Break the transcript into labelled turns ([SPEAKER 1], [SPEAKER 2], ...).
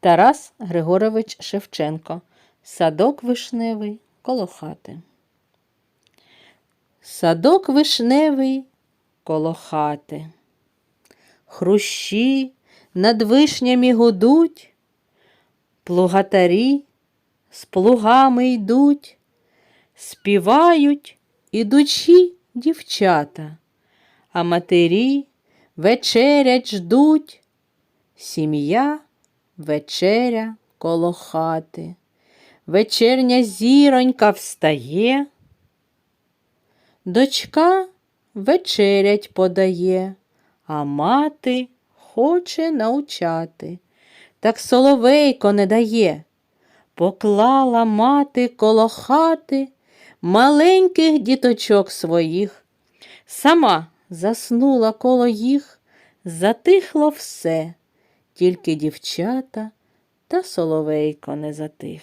[SPEAKER 1] Тарас Григорович Шевченко. Садок вишневий коло хати. Садок вишневий коло хати. Хрущі над вишнями гудуть, плугатарі з плугами йдуть, співають ідучі дівчата, а матері вечерять ждуть. Сім'я вечеря коло хати. Вечерня зіронька встає. Дочка вечерять подає, а мати хоче научати. Так соловейко не дає. Поклала мати коло хати маленьких діточок своїх. Сама заснула коло їх, затихло все, тільки дівчата та соловейко не затих.